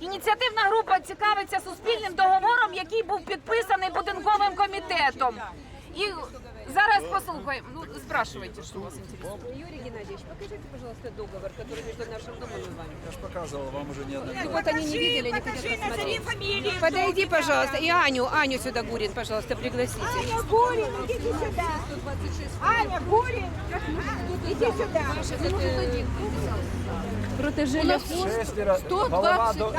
Ініціативна група цікавиться суспільним договором, який був підписаний будинковим комітетом. І зараз послухаємо. Ну, спрашивайте, що вас інтересує. Юрий Геннадьевич, покажите, пожалуйста, договор, который между нашим домом и вами. Я ж показывал вам уже неоднократно. Вот они не видели, не хотят посмотреть. Подойди, пожалуйста, и Аню, Аню сюда, Гурин, пожалуйста, пригласите. Аня Гурин, идите сюда. Аня Гурин, иди сюда. Протежили Шестеро, голова, до,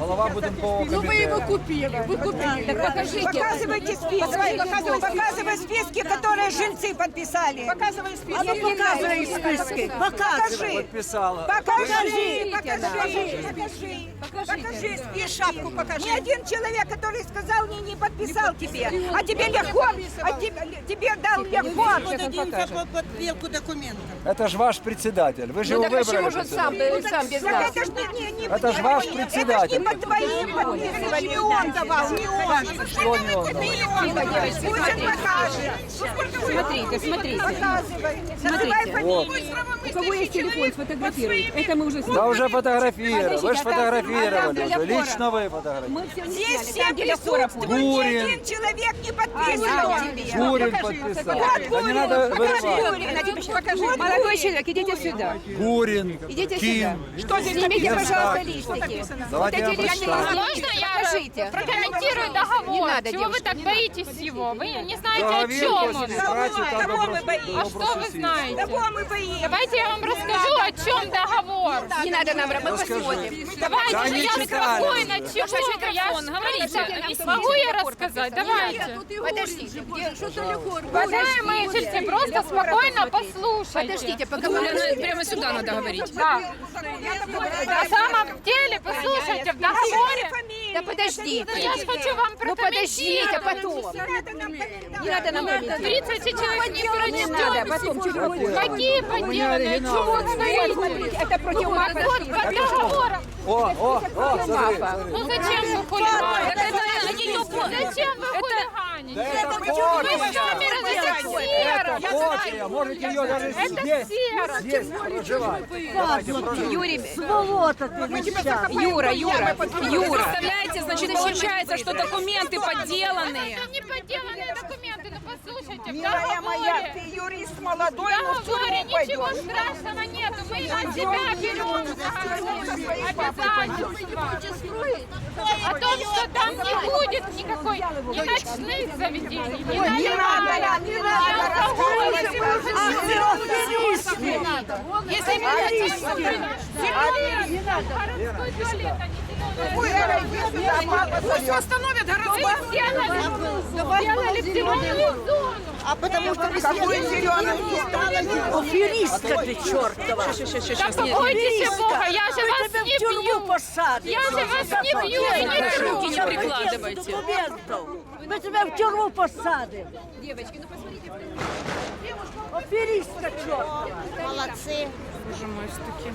голова будинкового комітету. купили, вы купили. Так покажите. Показывайте списки. Показывай, показывай списки, которые жильцы подписали. Показывай списки. А ну показывай списки. Покажи. Підписала. Покажи, покажи, покажи, покажи, и шапку покажи. Ни один человек, который сказал мне, не подписал тебе, а тебе легко, а тебе, тебе дал легко. подделку документов. Это ж ваш председатель. Вы же Ну его так а чему же он сам, да, сам без нас? это ж не, не, не, Это ж ваш председатель. Это ж не под твоим подписывали. Не он давал, не он. Что не он? Пусть он покажет. Смотрите, смотрите. Показывай. Вот. У кого есть телефон, сфотографируйте. Это мы уже Да уже фотографировали. Вы же фотографировали уже. Лично вы фотографировали. Здесь все присутствуют. Гурин. один человек не А, подписывал. Гурин покажи, подписал. надо вырывать. Покажи. Молодой человек, идите сюда. Гурин, Идите Ким. сюда. Снимите, Ким пожалуйста, листики. Давайте я Вот эти листики прочитаю. Можно я покажите. прокомментирую договор? Не надо, Чего вы девушка, так боитесь его? Вы не знаете, о Договор чем он. после Кого мы боимся? А что вы знаете? Кого мы боимся? Давайте я вам расскажу, о чем договор. Не надо нам, мы посмотрим. Давайте, Да же я спокойно, чего? Я говорите. Могу я рассказать? Давайте. Подождите, Уважаемые жильцы, просто спокойно послушайте. Подождите, пока мы... Прямо сюда надо говорить. Да. На самом деле, послушайте, в договоре... Да подождите. Ну, я ж хочу вам Ну подождите, потом. Не надо нам комментировать. 30 человек не Надо, потом. вы говорите? Какие подделанные? Чего вы стоите? Это против Вот под договором. О, о, о, смотри. Ну зачем вы хулиганите? Зачем вы хулиганите? Это Вы копия. Можете ее даже Это здесь, здесь проживать. Давайте, проживайте. Юрий, Юра, Юра, Юра. Представляете, значит, получается, что документы подделанные. Это не подделанные документы, ну послушайте, в Милая моя, ты юрист молодой, но в тюрьму ничего пойдешь. страшного нету, мы от себя берем обязательства. О том, что там не будет ни ночных заведений, ни Не надо, не надо рассказывать. Ах, ты аферисты. Если мы хотим зеленый городской туалет, не Пусть восстановят. Вы сделали зеленую зону. А потому что зеленую Аферистка ты чертова! Да побойтесь Бога, я же вас не бью. Я же вас не бью и не. Руки не прикладывайте. Мы тебя в тюрьму посадим! Девочки, ну посмотрите. Аферистка чертова! Боже мой, штуки.